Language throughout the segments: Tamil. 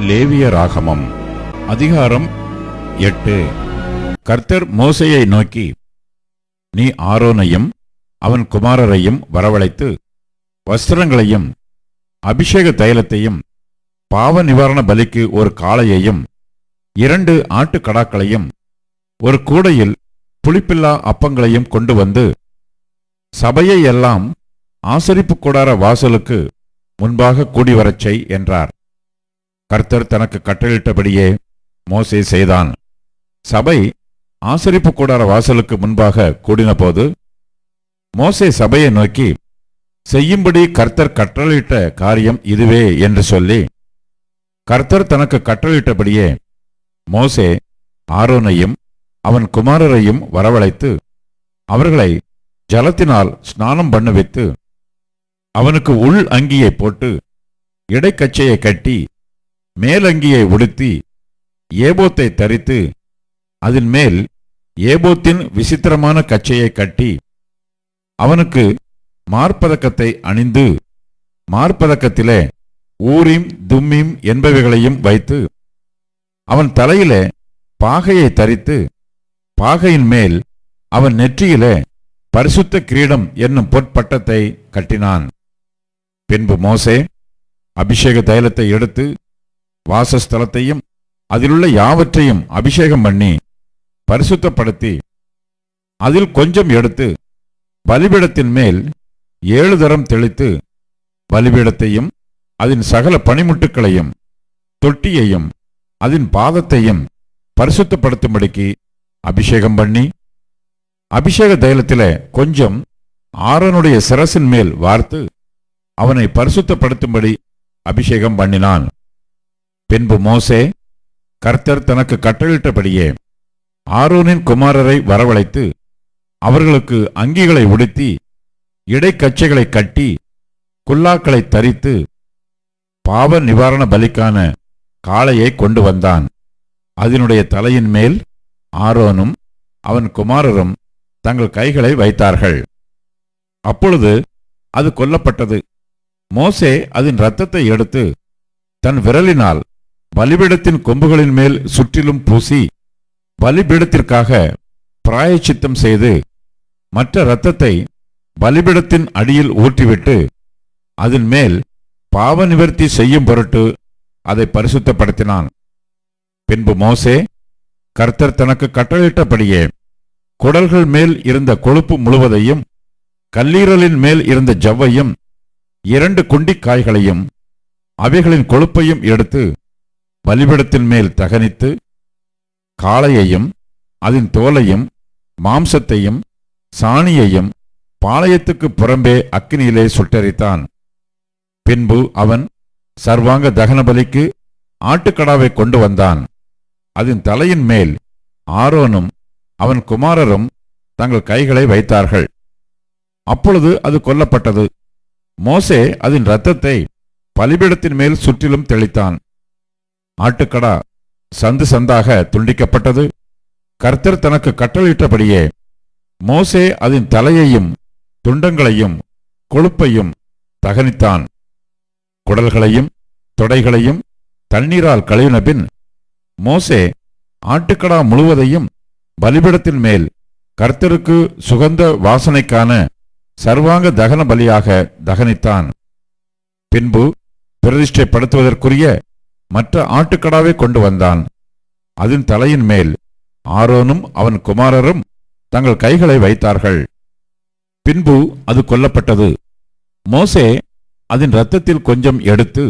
லேவிய ராகமம் அதிகாரம் எட்டு. கர்த்தர் மோசையை நோக்கி நீ ஆரோனையும் அவன் குமாரரையும் வரவழைத்து வஸ்திரங்களையும் அபிஷேக தைலத்தையும் பாவ நிவாரண பலிக்கு ஒரு காளையையும் இரண்டு ஆட்டுக்கடாக்களையும் ஒரு கூடையில் புளிப்பில்லா அப்பங்களையும் கொண்டு வந்து சபையை எல்லாம் ஆசரிப்பு கூடார வாசலுக்கு முன்பாக கூடி வரச் செய் என்றார். கர்த்தர் தனக்கு கட்டளிட்டபடியே மோசே செய்தான். சபை ஆசரிப்பு கூடார வாசலுக்கு முன்பாக கூடினபோது மோசே சபையை நோக்கி செய்யும்படி கர்த்தர் கட்டளையிட்ட காரியம் இதுவே என்று சொல்லி கர்த்தர் தனக்கு கட்டளையிட்டபடியே மோசே ஆரோனையும் அவன் குமாரரையும் வரவழைத்து அவர்களை ஜலத்தினால் ஸ்நானம் பண்ண வைத்து அவனுக்கு உள் அங்கியை போட்டு இடைக்கச்சையை கட்டி மேலங்கியை உடுத்தி ஏபோத்தை தரித்து அதன் மேல் ஏபோத்தின் விசித்திரமான கச்சையை கட்டி அவனுக்கு மார்பதக்கத்தை அணிந்து மார்பதக்கத்திலே ஊரிம் தும்மிம் என்பவைகளையும் வைத்து அவன் தலையிலே பாகையை தரித்து பாகையின் மேல் அவன் நெற்றியிலே பரிசுத்த கிரீடம் என்னும் பொற்பட்டத்தை கட்டினான். பின்பு மோசே அபிஷேக தைலத்தை எடுத்து வாசஸ்தலத்தையும் அதிலுள்ள யாவற்றையும் அபிஷேகம் பண்ணி பரிசுத்தப்படுத்தி அதில் கொஞ்சம் எடுத்து பலிபீடத்தின் மேல் ஏழு தரம் தெளித்து பலிபீடத்தையும் அதன் சகல பனிமுட்டுக்களையும் தொட்டியையும் அதன் பாதத்தையும் பரிசுத்தப்படுத்தும்படிக்கு அபிஷேகம் பண்ணி அபிஷேக தைலத்தில் கொஞ்சம் ஆரனுடைய சிரசின் மேல் வார்த்து அவனை பரிசுத்தப்படுத்தும்படி அபிஷேகம் பண்ணினான். பின்பு மோசே கர்த்தர் தனக்கு கட்டளிட்டபடியே ஆரோனின் குமாரரை வரவழைத்து அவர்களுக்கு அங்கிகளை உடுத்தி இடைக்கச்சைகளை கட்டி குல்லாக்களை தரித்து பாவ நிவாரண பலிக்கான காளையை கொண்டு வந்தான். அதனுடைய தலையின் மேல் ஆரோனும் அவன் குமாரரும் தங்கள் கைகளை வைத்தார்கள். அப்பொழுது அது கொல்லப்பட்டது. மோசே அதன் இரத்தத்தை எடுத்து தன் விரலினால் பலிபீடத்தின் கொம்புகளின் மேல் சுற்றிலும் பூசி பலிபீடத்திற்காக பிராயச்சித்தம் செய்து மற்ற இரத்தத்தை பலிபீடத்தின் அடியில் ஊற்றிவிட்டு அதன் மேல் பாவ நிவர்த்தி செய்யும் பொருட்டு அதை பரிசுத்தப்படுத்தினான். பின்பு மோசே கர்த்தர் தனக்கு கட்டளையிட்டபடியே குடல்கள் மேல் இருந்த கொழுப்பு முழுவதையும் கல்லீரலின் மேல் இருந்த ஜவ்வையும் இரண்டு குண்டிக்காய்களையும் அவைகளின் கொழுப்பையும் எடுத்து பலிபிடத்தின் மேல் தகனித்து காளையையும் அதன் தோலையும் மாம்சத்தையும் சாணியையும் பாளையத்துக்கு புறம்பே அக்கினியிலே சுட்டரித்தான். பின்பு அவன் சர்வாங்க தகனபலிக்கு ஆட்டுக்கடாவை கொண்டு வந்தான். அதன் தலையின் மேல் ஆரோனும் அவன் குமாரரும் தங்கள் கைகளை வைத்தார்கள். அப்பொழுது அது கொல்லப்பட்டது. மோசே அதன் இரத்தத்தை பலிபீடத்தின் மேல் சுற்றிலும் தெளித்தான். ஆட்டுக்கடா சந்து சந்தாக துண்டிக்கப்பட்டது. கர்த்தர் தனக்கு கட்டளையிட்டபடியே மோசே அதன் தலையையும் துண்டங்களையும் கொழுப்பையும் தகனித்தான். குடல்களையும் தொடைகளையும் தண்ணீரால் கழுவின பின் மோசே ஆட்டுக்கடா முழுவதையும் பலிபிடத்தின் மேல் கர்த்தருக்கு சுகந்த வாசனைக்கான சர்வாங்க தகன பலியாக தகனித்தான். பின்பு பிரதிஷ்டைப்படுத்துவதற்குரிய மற்ற ஆட்டுக்கடாவை கொண்டு வந்தான். அதன் தலையின் மேல் ஆரோனும் அவன் குமாரரும் தங்கள் கைகளை வைத்தார்கள். பின்பு அது கொல்லப்பட்டது. மோசே அதன் இரத்தத்தில் கொஞ்சம் எடுத்து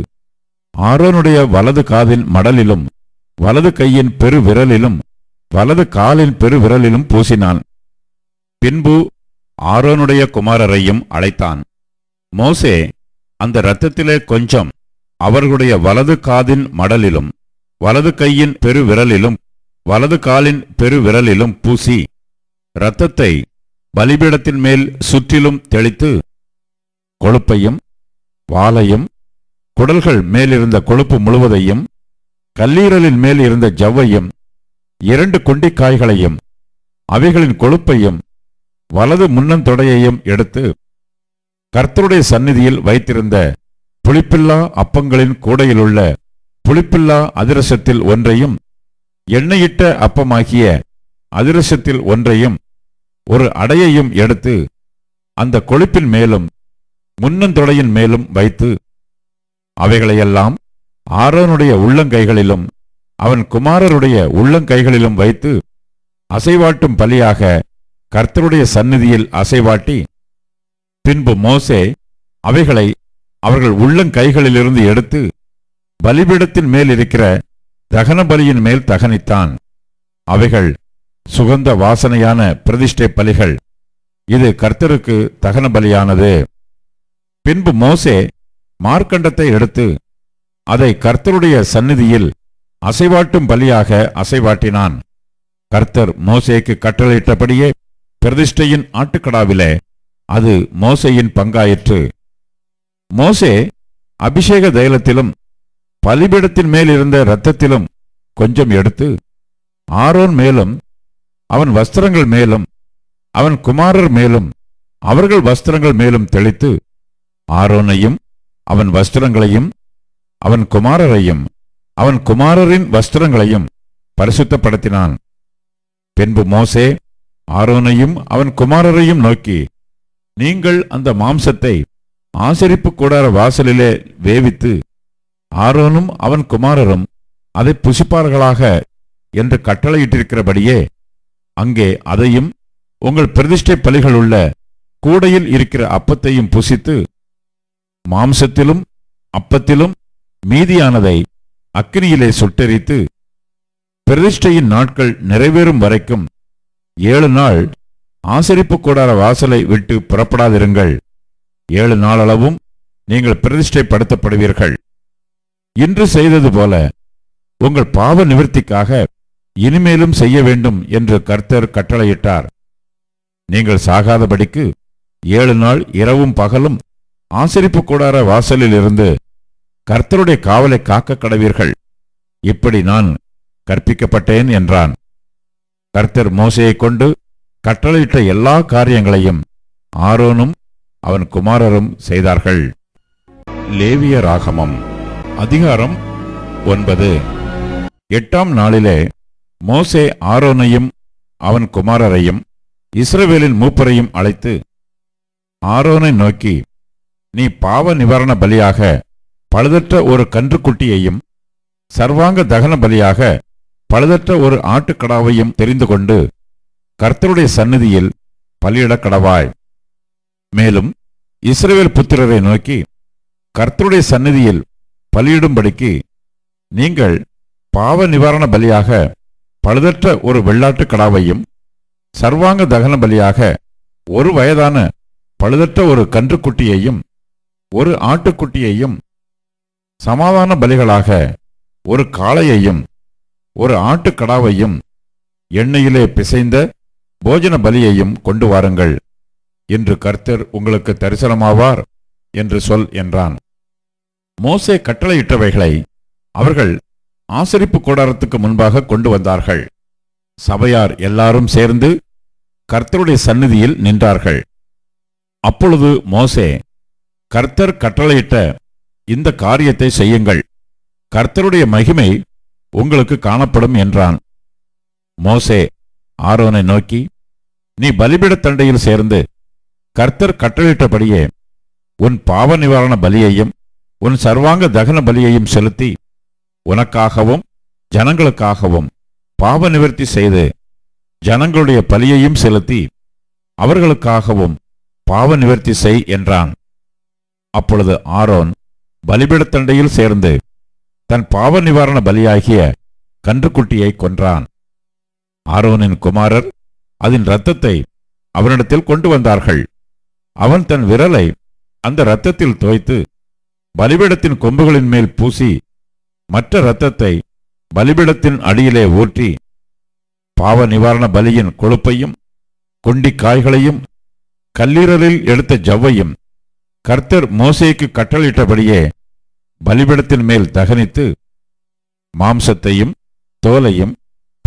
ஆரோனுடைய வலது காதின் மடலிலும் வலது கையின் பெரு விரலிலும் வலது காலின் பெரு விரலிலும் பூசினான். பின்பு ஆரோனுடைய குமாரரையும் அழைத்தான். மோசே அந்த இரத்தத்திலே கொஞ்சம் அவர்களுடைய வலது காதின் மடலிலும் வலது கையின் பெரு விரலிலும் வலது காலின் பெரு விரலிலும் பூசி இரத்தத்தை பலிபீடத்தின் மேல் சுற்றிலும் தெளித்து கொழுப்பையும் வாலையும் குடல்கள் மேலிருந்த கொழுப்பு முழுவதையும் கல்லீரலின் மேல் இருந்த ஜவ்வையும் இரண்டு கொண்டிக்காய்களையும் அவைகளின் கொழுப்பையும் வலது முன்னந்தொடையையும் எடுத்து கர்த்தருடைய சந்நிதியில் வைத்திருந்த புளிப்பில்லா அப்பங்களின் கூடையிலுள்ள புளிப்பில்லா அதிரசத்தில் ஒன்றையும் எண்ணெயிட்ட அப்பமாகிய அதிரசத்தில் ஒன்றையும் ஒரு அடையையும் எடுத்து அந்த கொழுப்பின் மேலும் முன்னந்தொடையின் மேலும் வைத்து அவைகளையெல்லாம் ஆரோனுடைய உள்ளங்கைகளிலும் அவன் குமாரருடைய உள்ளங்கைகளிலும் வைத்து அசைவாட்டும் பலியாக கர்த்தருடைய சந்நிதியில் அசைவாட்டி பின்பு மோசே அவைகளை அவர்கள் உள்ளங்கைகளிலிருந்து எடுத்து பலிபீடத்தின் மேல் இருக்கிற தகன பலியின் மேல் தகனித்தான். அவைகள் சுகந்த வாசனையான பிரதிஷ்டை பலிகள். இது கர்த்தருக்கு தகன பலியானது. பின்பு மோசே மார்க்கண்டத்தை எடுத்து அதை கர்த்தருடைய சந்நிதியில் அசைவாட்டும் பலியாக அசைவாட்டினான். கர்த்தர் மோசேக்கு கட்டளையிட்டபடியே பிரதிஷ்டையின் ஆட்டுக்கடாவிலே அது மோசையின் பங்காயிற்று. மோசே அபிஷேக தைலத்திலும் பலிபீடத்தின் மேல் இருந்த இரத்தத்திலும் கொஞ்சம் எடுத்து ஆரோன் மேலும் அவன் வஸ்திரங்கள் மேலும் அவன் குமாரர் மேலும் அவர்கள் வஸ்திரங்கள் மேலும் தெளித்து ஆரோனையும் அவன் வஸ்திரங்களையும் அவன் குமாரரையும் அவன் குமாரரின் வஸ்திரங்களையும் பரிசுத்தப்படுத்தினான். பின்பு மோசே ஆரோனையும் அவன் குமாரரையும் நோக்கி நீங்கள் அந்த மாம்சத்தை ஆசரிப்பு கூடார வாசலிலே வேவித்து ஆரோனும் அவன் குமாரரும் அதை புசிப்பார்களாக என்று கட்டளையிட்டிருக்கிறபடியே அங்கே அதையும் உங்கள் பிரதிஷ்டை பலிகளுள்ள கூடையில் இருக்கிற அப்பத்தையும் புசித்து மாம்சத்திலும் அப்பத்திலும் மீதியானதை அக்கினியிலே சுட்டெரித்து பிரதிஷ்டையின் நாட்கள் நிறைவேறும் வரைக்கும் ஏழு நாள் ஆசரிப்பு கூடார வாசலை விட்டு புறப்படாதிருங்கள். ஏழு நாளளவும் நீங்கள் பிரதிஷ்டைப்படுத்தப்படுவீர்கள். இன்று செய்தது போல உங்கள் பாவ நிவர்த்திக்காக இனிமேலும் செய்ய வேண்டும் என்று கர்த்தர் கட்டளையிட்டார். நீங்கள் சாகாதபடிக்கு ஏழு நாள் இரவும் பகலும் ஆசரிப்பு கூடார வாசலில் இருந்து கர்த்தருடைய காவலை காக்க கடவீர்கள். இப்படி நான் கற்பிக்கப்பட்டேன் என்றான். கர்த்தர் மோசையைக் கொண்டு கட்டளையிட்ட எல்லா காரியங்களையும் ஆரோனும் அவன் குமாரரும் செய்தார்கள். லேவிய ராகமம் அதிகாரம் ஒன்பது. எட்டாம் நாளிலே மோசே ஆரோனையும் அவன் குமாரரையும் இஸ்ரவேலின் மூப்பரையும் அழைத்து ஆரோனை நோக்கி நீ பாவ நிவாரண பலியாக பழுதற்ற ஒரு கன்றுக்குட்டியையும் சர்வாங்க தகன பலியாக பழுதற்ற ஒரு ஆட்டுக்கடாவையும் தெரிந்து கொண்டு கர்த்தருடைய சந்நிதியில் பலியிடக் கடவாய். மேலும் இஸ்ரேல் புத்திரரை நோக்கி கர்த்தருடைய சந்நிதியில் பலியிடும்படிக்கு நீங்கள் பாவ நிவாரண பலியாக பழுதற்ற ஒரு வெள்ளாட்டுக் கடாவையும் சர்வாங்க தகன பலியாக ஒரு வயதான பழுதற்ற ஒரு கன்றுக்குட்டியையும் ஒரு ஆட்டுக்குட்டியையும் சமாதான பலிகளாக ஒரு காளையையும் ஒரு ஆட்டுக்கடாவையும் எண்ணெயிலே பிசைந்த போஜன பலியையும் கொண்டு வாருங்கள் என்று கர்த்தர் உங்களுக்கு தரிசனமாவார் என்று சொல் என்றான். மோசே கட்டளையிட்டவைகளை அவர்கள் ஆசரிப்பு கூடாரத்துக்கு முன்பாக கொண்டு வந்தார்கள். சபையார் எல்லாரும் சேர்ந்து கர்த்தருடைய சந்நிதியில் நின்றார்கள். அப்பொழுது மோசே கர்த்தர் கட்டளையிட்ட இந்த காரியத்தை செய்யுங்கள். கர்த்தருடைய மகிமை உங்களுக்கு காணப்படும் என்றான். மோசே ஆரோனை நோக்கி நீ பலிபீடத் தண்டையில் சேர்ந்து கர்த்தர் கட்டளையிட்டபடியே உன் பாவ நிவாரண பலியையும் உன் சர்வாங்க தகன பலியையும் செலுத்தி உனக்காகவும் ஜனங்களுக்காகவும் பாவ நிவர்த்தி செய்து ஜனங்களுடைய பலியையும் செலுத்தி அவர்களுக்காகவும் பாவ நிவர்த்தி செய் என்றான். அப்பொழுது ஆரோன் பலிபீடத்தண்டையில் சேர்ந்து தன் பாவ நிவாரண பலியாகிய கன்றுக்குட்டியை கொன்றான். ஆரோனின் குமாரர் அதன் இரத்தத்தை அவனிடத்தில் கொண்டு வந்தார்கள். அவன் தன் விரலை அந்த இரத்தத்தில் தோய்த்து பலிபிடத்தின் கொம்புகளின் மேல் பூசி மற்ற இரத்தத்தை பலிபீடத்தின் அடியிலே ஊற்றி பாவ நிவாரண பலியின் கொழுப்பையும் கொண்டி காய்களையும் கல்லீரலில் எடுத்த ஜவ்வையும் கர்த்தர் மோசேக்கு கட்டளையிட்டபடியே பலிபிடத்தின் மேல் தகனித்து மாம்சத்தையும் தோலையும்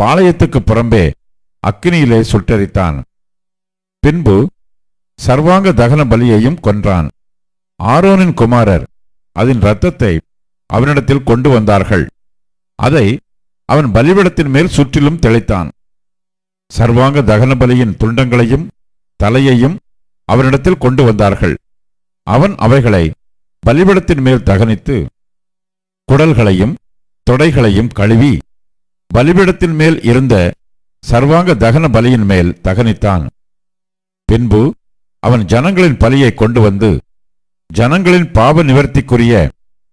பாளையத்துக்கு புறம்பே அக்கினியிலே சுட்டரித்தான். பின்பு சர்வாங்க தகன பலியையும் கொன்றான். ஆரோனின் குமாரர் அதன் இரத்தத்தை அவனிடத்தில் கொண்டு வந்தார்கள். அதை அவன் பலிபிடத்தின் மேல் சுற்றிலும் தெளித்தான். சர்வாங்க தகன பலியின் துண்டங்களையும் தலையையும் அவனிடத்தில் கொண்டு வந்தார்கள். அவன் அவைகளை பலிபடத்தின் மேல் தகனித்து குடல்களையும் தொடைகளையும் கழுவி பலிபீடத்தின் மேல் இருந்த சர்வாங்க தகன பலியின் மேல் தகனித்தான். பின்பு அவன் ஜனங்களின் பலியை கொண்டு வந்து ஜனங்களின் பாவ நிவர்த்திக்குரிய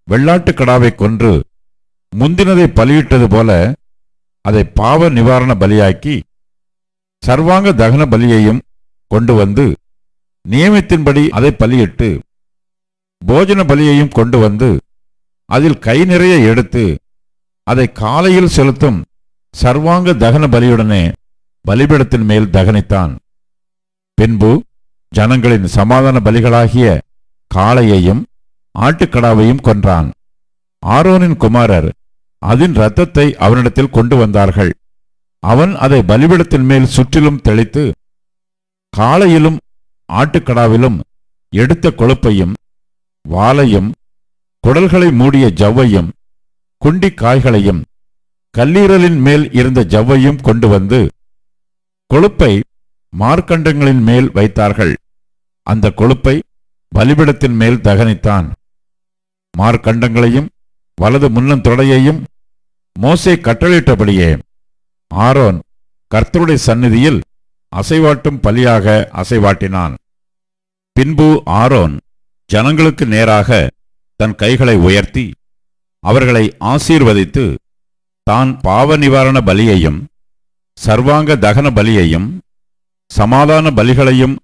வெள்ளாட்டுக் கடாவை கொன்று முந்தினதை பலியிட்டது போல அதை பாவ நிவாரண பலியாக்கி சர்வாங்க தகன பலியையும் கொண்டு வந்து நியமத்தின்படி அதை பலியிட்டு போஜன பலியையும் கொண்டு வந்து அதில் கை நிறைய எடுத்து அதை காலையில் செலுத்தும் சர்வாங்க தகன பலியுடனே பலிபீடத்தின் மேல் தகனித்தான். பின்பு ஜனங்களின் சமாதான பலிகளாகிய காளையையும் ஆட்டுக்கடாவையும் கொன்றான். ஆரோனின் குமாரர் அதன் இரத்தத்தை அவனிடத்தில் கொண்டு வந்தார்கள். அவன் அதை பலிபீடத்தின் மேல் சுற்றிலும் தெளித்து காளையிலும் ஆட்டுக்கடாவிலும் எடுத்த கொழுப்பையும் வாலையும் குடல்களை மூடிய ஜவ்வையும் குண்டி காய்களையும் கல்லீரலின் மேல் இருந்த ஜவ்வையும் கொண்டு வந்து கொழுப்பை மார்க்கண்டங்களின் மேல் வைத்தார்கள். அந்த கொழுப்பை பலிபிடத்தின் மேல் தகனித்தான். மார்க்கண்டங்களையும் வலது முன்னந்தொடையையும் மோசே கட்டளையிட்டபடியே ஆரோன் கர்த்தருடைய சந்நிதியில் அசைவாட்டும் பலியாக அசைவாட்டினான். பின்பு ஆரோன் ஜனங்களுக்கு நேராக தன் கைகளை உயர்த்தி அவர்களை ஆசீர்வதித்து தான் பாவ நிவாரண பலியையும் சர்வாங்க தகன பலியையும் சமாதான பலிகளையும்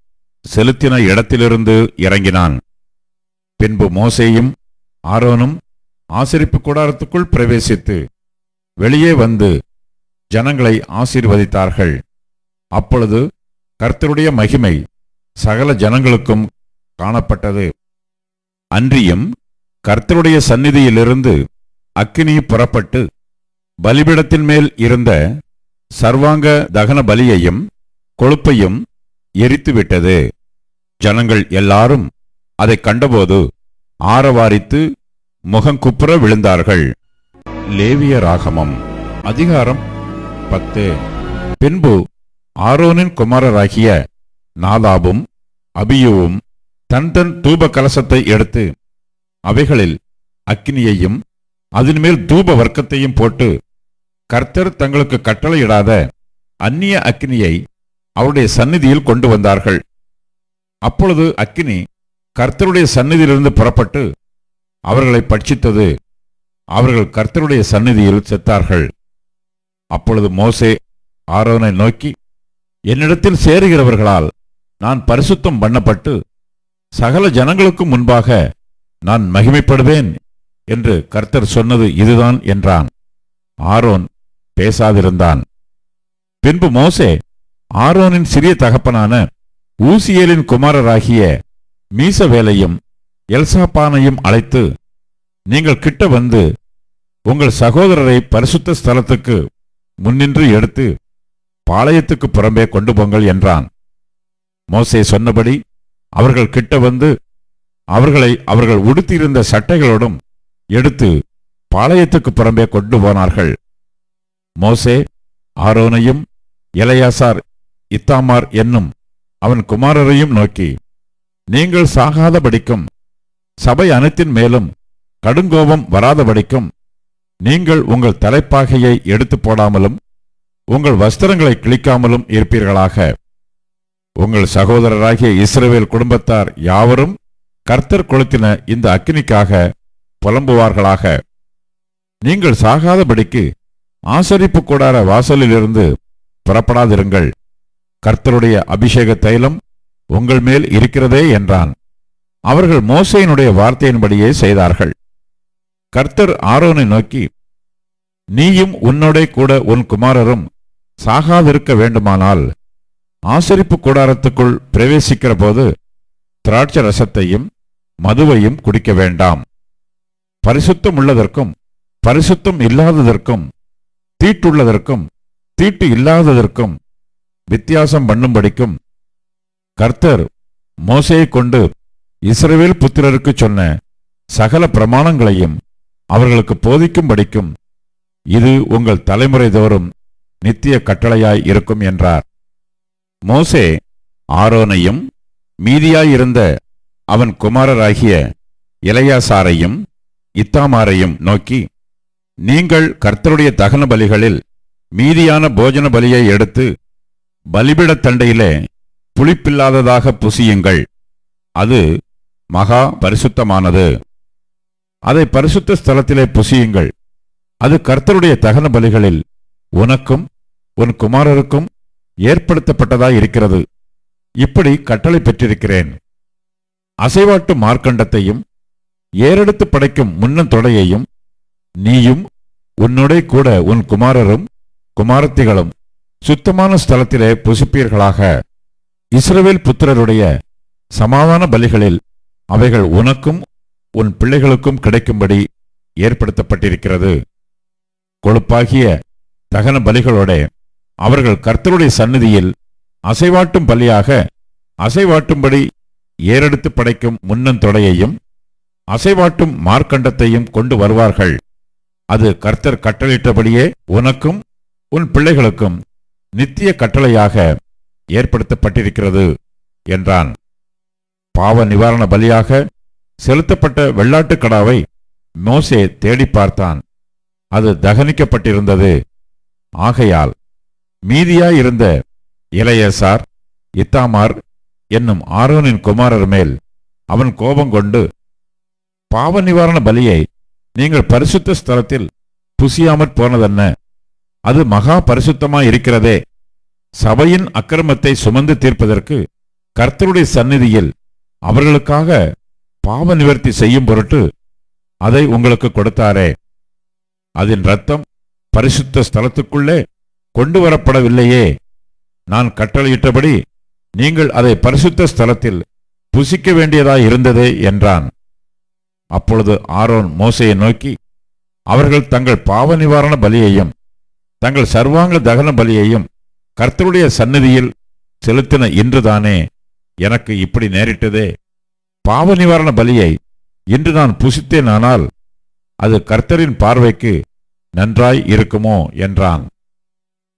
செலுத்தின இடத்திலிருந்து இறங்கினான். பின்பு மோசேயும் ஆரோனும் ஆசிரிப்பு கூடாரத்துக்குள் பிரவேசித்து வெளியே வந்து ஜனங்களை ஆசீர்வதித்தார்கள். அப்பொழுது கர்த்தருடைய மகிமை சகல ஜனங்களுக்கும் காணப்பட்டது. அன்றியும் கர்த்தருடைய சந்நிதியிலிருந்து அக்கினி புறப்பட்டு பலிபிடத்தின் மேல் இருந்த சர்வாங்க தகன பலியையும் கொழுப்பையும் எரித்துவிட்டது. ஜனங்கள் எல்லாரும் அதைக் கண்டபோது ஆரவாரித்து முகங்குப்புற விழுந்தார்கள். லேவிய ராகமம் அதிகாரம் பத்து. பின்பு ஆரோனின் குமாரராகிய நாதாபும் அபியுவும் தன் தன் தூப கலசத்தை எடுத்து அவைகளில் அக்கினியையும் அதன்மேல் தூப வர்க்கத்தையும் போட்டு கர்த்தர் தங்களுக்கு கட்டளையிடாத அந்நிய அக்னியை அவருடைய சந்நிதியில் கொண்டு வந்தார்கள். அப்பொழுது அக்னி கர்த்தருடைய சந்நிதியிலிருந்து புறப்பட்டு அவர்களை பட்சித்தது. அவர்கள் கர்த்தருடைய சந்நிதியில் செத்தார்கள். அப்பொழுது மோசே ஆரோனை நோக்கி என்னிடத்தில் சேருகிறவர்களால் நான் பரிசுத்தம் பண்ணப்பட்டு சகல ஜனங்களுக்கும் முன்பாக நான் மகிமைப்படுவேன் என்று கர்த்தர் சொன்னது இதுதான் என்றான். ஆரோன் பேசாதிருந்தான். பின்பு மோசே ஆரோனின் சிறிய தகப்பனான ஊசியேலின் குமாரராகிய மீசவேலையும் எல்சாப்பானையும் அழைத்து நீங்கள் கிட்ட வந்து உங்கள் சகோதரரை பரிசுத்த ஸ்தலத்துக்கு முன்னின்று எடுத்து பாளையத்துக்கு புறம்பே கொண்டு போங்கள் என்றான். மோசே சொன்னபடி அவர்கள் கிட்ட வந்து அவர்களை அவர்கள் உடுத்தியிருந்த சட்டைகளோடும் எடுத்து பாளையத்துக்கு புறம்பே கொண்டு போனார்கள். மோசே ஆரோனையும் இளையாசார் இத்தாமார் என்னும் அவன் குமாரரையும் நோக்கி நீங்கள் சாகாதபடிக்கும் சபை அனைத்தின் மேலும் கடுங்கோபம் வராதபடிக்கும் நீங்கள் உங்கள் தலைப்பாகையை எடுத்து போடாமலும் உங்கள் வஸ்திரங்களை கிழிக்காமலும் இருப்பீர்களாக. உங்கள் சகோதரராகிய இஸ்ரவேல் குடும்பத்தார் யாவரும் கர்த்தர் கொளுத்தின இந்த அக்கினிக்காக புலம்புவார்களாக. நீங்கள் சாகாதபடிக்கு ஆசரிப்பு கூடார வாசலிலிருந்து புறப்படாதிருங்கள். கர்த்தருடைய அபிஷேக தைலம் உங்கள் மேல் இருக்கிறதே என்றான். அவர்கள் மோசையினுடைய வார்த்தையின்படியே செய்தார்கள். கர்த்தர் ஆரோனை நோக்கி நீயும் உன்னோடே கூட உன் குமாரரும் சாகாதிருக்க வேண்டுமானால் ஆசரிப்பு கூடாரத்துக்குள் பிரவேசிக்கிற போது திராட்ச ரசத்தையும் மதுவையும் குடிக்க வேண்டாம். பரிசுத்தம் உள்ளதற்கும் பரிசுத்தம் இல்லாததற்கும் தீட்டுள்ளதற்கும் தீட்டு இல்லாததற்கும் வித்தியாசம் பண்ணும்படிக்கும் கர்த்தர் மோசையை கொண்டு இஸ்ரவேல் புத்திரருக்கு சொன்ன சகல பிரமாணங்களையும் அவர்களுக்கு போதிக்கும்படிக்கும் இது உங்கள் தலைமுறை தோறும் நித்திய கட்டளையாய் இருக்கும் என்றார். மோசே ஆரோனையும் மீதியாயிருந்த அவன் குமாரராகிய இளையாசாரையும் இத்தாமாரையும் நோக்கி நீங்கள் கர்த்தருடைய தகன பலிகளில் மீதியான போஜன பலியை எடுத்து பலிபிடத் தண்டையிலே புளிப்பில்லாததாக புசியுங்கள். அது மகா பரிசுத்தமானது. அதை பரிசுத்த ஸ்தலத்திலே புசியுங்கள். அது கர்த்தருடைய தகன பலிகளில் உனக்கும் உன் குமாரருக்கும் ஏற்படுத்தப்பட்டதாய் இருக்கிறது. இப்படி கட்டளை பெற்றிருக்கிறேன். அசைவாட்டு மார்க்கண்டத்தையும் ஏறெடுத்து படைக்கும் முன்னன் தொடையையும் நீயும் உன்னுடைய கூட உன் குமாரரும் குமாரத்திகளும் சுத்தமான ஸ்தலத்திலே புசிப்பீர்களாக. இஸ்ரவேல் புத்திரருடைய சமாதான பலிகளில் அவைகள் உனக்கும் உன் பிள்ளைகளுக்கும் கிடைக்கும்படி ஏற்படுத்தப்பட்டிருக்கிறது. கொழுப்பாகிய தகன பலிகளோட அவர்கள் கர்த்தருடைய சந்நிதியில் அசைவாட்டும் பலியாக அசைவாட்டும்படி ஏறெடுத்து படைக்கும் முன்னந்தொடையையும் அசைவாட்டும் மார்க்கண்டத்தையும் கொண்டு வருவார்கள். அது கர்த்தர் கட்டளையிட்டபடியே உனக்கும் உன் பிள்ளைகளுக்கும் நித்திய கட்டளையாக ஏற்படுத்தப்பட்டிருக்கிறது என்றான். பாவ நிவாரண பலியாக செலுத்தப்பட்ட வெள்ளாட்டுக் கடாவை மோசே தேடி பார்த்தான். அது தகனிக்கப்பட்டிருந்தது. ஆகையால் மீதியாயிருந்த இளையசார் இத்தாமார் என்னும் ஆரோனின் குமாரர் மேல் அவன் கோபம் கொண்டு பாவ நிவாரண பலியை நீங்கள் பரிசுத்த ஸ்தலத்தில் புசியாமற் போனதென்ன? அது மகா பரிசுத்தமாய் இருக்கிறதே சபையின் அக்கிரமத்தை சுமந்து தீர்ப்பதற்கு கர்த்தருடைய சந்நிதியில் அவர்களுக்காக பாவ நிவர்த்தி செய்யும் பொருட்டு அதை உங்களுக்கு கொடுத்தாரே. அதன் ரத்தம் பரிசுத்த ஸ்தலத்துக்குள்ளே கொண்டு வரப்படவில்லையே நான் கட்டளையிட்டபடி நீங்கள் அதை பரிசுத்த ஸ்தலத்தில் புசிக்க வேண்டியதாய் இருந்ததே என்றான். அப்பொழுது ஆரோன் மோசையை நோக்கி அவர்கள் தங்கள் பாவ நிவாரண பலியையும் தங்கள் சர்வாங்க தகன பலியையும் கர்த்தருடைய சந்நிதியில் செலுத்தின இன்றுதானே எனக்கு இப்படி நேரிட்டதே. பாவ நிவாரண பலியை இன்று நான் புசித்தேனானால் அது கர்த்தரின் பார்வைக்கு நன்றாய் இருக்குமோ என்றான்.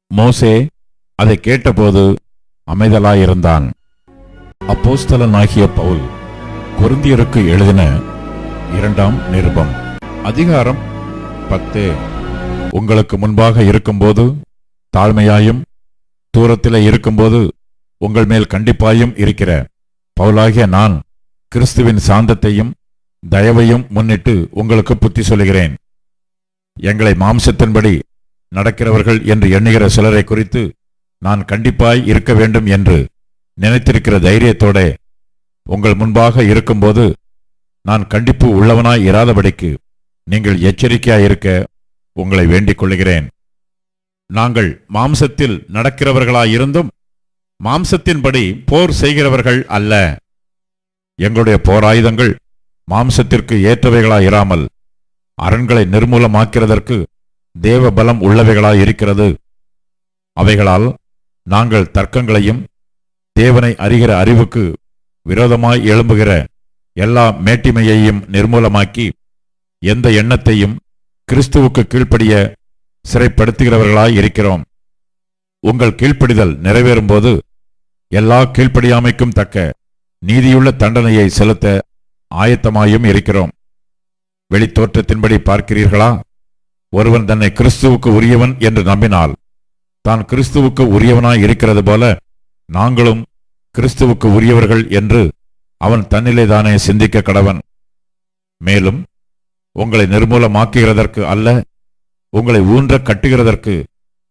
மோசே அதை கேட்டபோது அமைதலாயிருந்தான். அப்போஸ்தலனாகிய பவுல் கொருந்தியருக்கு எழுதின இரண்டாம் நிருபம் அதிகாரம் பத்து. உங்களுக்கு முன்பாக இருக்கும்போது தாழ்மையாயும் தூரத்திலே இருக்கும்போது உங்கள் மேல் கண்டிப்பாயும் இருக்கிற பவுலாகிய நான் கிறிஸ்துவின் சாந்தத்தையும் தயவையும் முன்னிட்டு உங்களுக்கு புத்தி சொல்லுகிறேன். எங்களை மாம்சத்தின்படி நடக்கிறவர்கள் என்று எண்ணுகிற சிலரை குறித்து நான் கண்டிப்பாய் இருக்க வேண்டும் என்று நினைத்திருக்கிற தைரியத்தோட உங்கள் முன்பாக இருக்கும்போது நான் கண்டிப்பு உள்ளவனாய் இராதபடிக்கு நீங்கள் எச்சரிக்கையாய் இருக்க உங்களை வேண்டிக் கொள்கிறேன் நாங்கள் மாம்சத்தில் நடக்கிறவர்களாயிருந்தும் மாம்சத்தின்படி போர் செய்கிறவர்கள் அல்ல. எங்களுடைய போராயுதங்கள் மாம்சத்திற்கு ஏற்றவைகளாயிராமல் அரண்களை நிர்மூலமாக்கிறதற்கு தேவ பலம் உள்ளவைகளாய் இருக்கிறது. அவைகளால் நாங்கள் தர்க்கங்களையும் தேவனை அறிகிற அறிவுக்கு விரோதமாய் எழும்புகிற எல்லா மேட்டிமையையும் நிர்மூலமாக்கி எந்த எண்ணத்தையும் கிறிஸ்துவுக்கு கீழ்ப்படிய சிறைப்படுத்துகிறவர்களாய் இருக்கிறோம். உங்கள் கீழ்ப்படிதல் நிறைவேறும்போது எல்லா கீழ்ப்படியாமைக்கும் தக்க நீதியுள்ள தண்டனையை செலுத்த ஆயத்தமாயும் இருக்கிறோம். வெளித்தோற்றத்தின்படி பார்க்கிறீர்களா? ஒருவன் தன்னை கிறிஸ்துவுக்கு உரியவன் என்று நம்பினால் தான் கிறிஸ்துவுக்கு உரியவனாய் இருக்கிறது போல நாங்களும் கிறிஸ்துவுக்கு உரியவர்கள் என்று அவன் தன்னிலேதானே சிந்திக்க கடவன். மேலும் உங்களை நிர்மூலமாக்குகிறதற்கு அல்ல உங்களை ஊன்ற கட்டுகிறதற்கு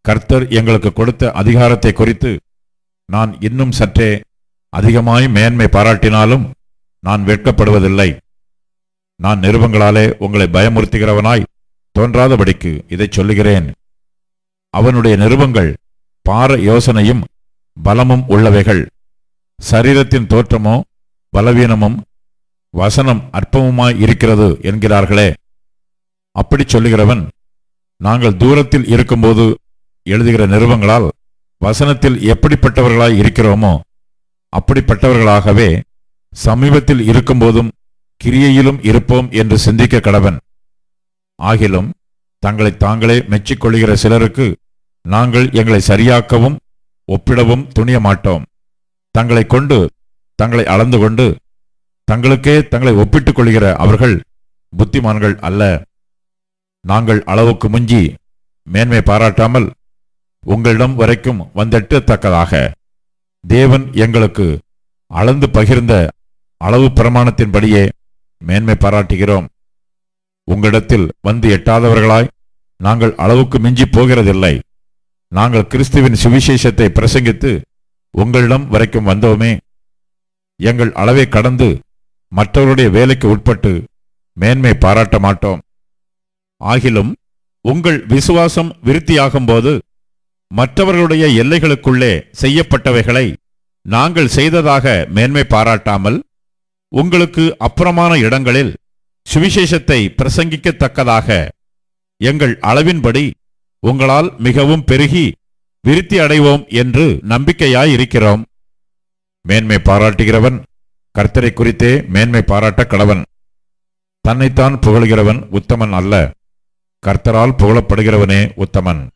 கர்த்தர் எங்களுக்கு கொடுத்த அதிகாரத்தை குறித்து நான் இன்னும் சற்றே அதிகமாய் மேன்மை பாராட்டினாலும் நான் வெட்கப்படுவதில்லை. நான் நிருபங்களாலே உங்களை பயமுறுத்துகிறவனாய் தோன்றாதபடிக்கு இதைச் சொல்லுகிறேன். அவனுடைய நிருபங்கள் பார யோசனையும் பலமும் உள்ளவைகள். சரீரத்தின் தோற்றமோ பலவீனமும் வசனம் அற்பமுமாய் இருக்கிறது என்கிறார்களே. அப்படி சொல்லுகிறவன் நாங்கள் தூரத்தில் இருக்கும்போது எழுதுகிற நிறுவங்களால் வசனத்தில் எப்படிப்பட்டவர்களாய் இருக்கிறோமோ அப்படிப்பட்டவர்களாகவே சமீபத்தில் இருக்கும்போதும் கிரியையிலும் இருப்போம் என்று சிந்திக்க கடவன். ஆகிலும் தங்களை தாங்களே மெச்சிக்கொள்கிற சிலருக்கு நாங்கள் எங்களை சரியாக்கவும் ஒப்பிடவும் துணிய மாட்டோம் தங்களை கொண்டு தங்களை அளந்து கொண்டு தங்களுக்கே தங்களை ஒப்பிட்டுக் கொள்கிற அவர்கள் புத்திமான்கள் அல்ல. நாங்கள் அளவுக்கு முஞ்சி மேன்மை பாராட்டாமல் உங்களிடம் வரைக்கும் வந்தெட்டத்தக்கதாக. தேவன் எங்களுக்கு அளந்து பகிர்ந்த அளவு பிரமாணத்தின்படியே மேன்மை பாராட்டுகிறோம். உங்களிடத்தில் வந்து எட்டாதவர்களாய் நாங்கள் அளவுக்கு மிஞ்சி போகிறதில்லை. நாங்கள் கிறிஸ்துவின் சுவிசேஷத்தை பிரசங்கித்து உங்களிடம் வரைக்கும் வந்தோமே. எங்கள் அளவை கடந்து மற்றவருடைய வேலைக்கு உட்பட்டு மேன்மை பாராட்ட மாட்டோம். ஆகிலும் உங்கள் விசுவாசம் விருத்தியாகும்போது மற்றவர்களுடைய எல்லைகளுக்குள்ளே செய்யப்பட்டவைகளை நாங்கள் செய்ததாக மேன்மை பாராட்டாமல் உங்களுக்கு அப்புறமான இடங்களில் சுவிசேஷத்தை பிரசங்கிக்கத்தக்கதாக எங்கள் அளவின்படி உங்களால் மிகவும் பெருகி விருத்தி அடைவோம் என்று நம்பிக்கையாயிருக்கிறோம். மேன்மை பாராட்டுகிறவன் கர்த்தரை குறித்தே மேன்மை பாராட்ட கடவன். தன்னைத்தான் புகழ்கிறவன் உத்தமன் அல்ல. கர்த்தரால் புகழப்படுகிறவனே உத்தமன்.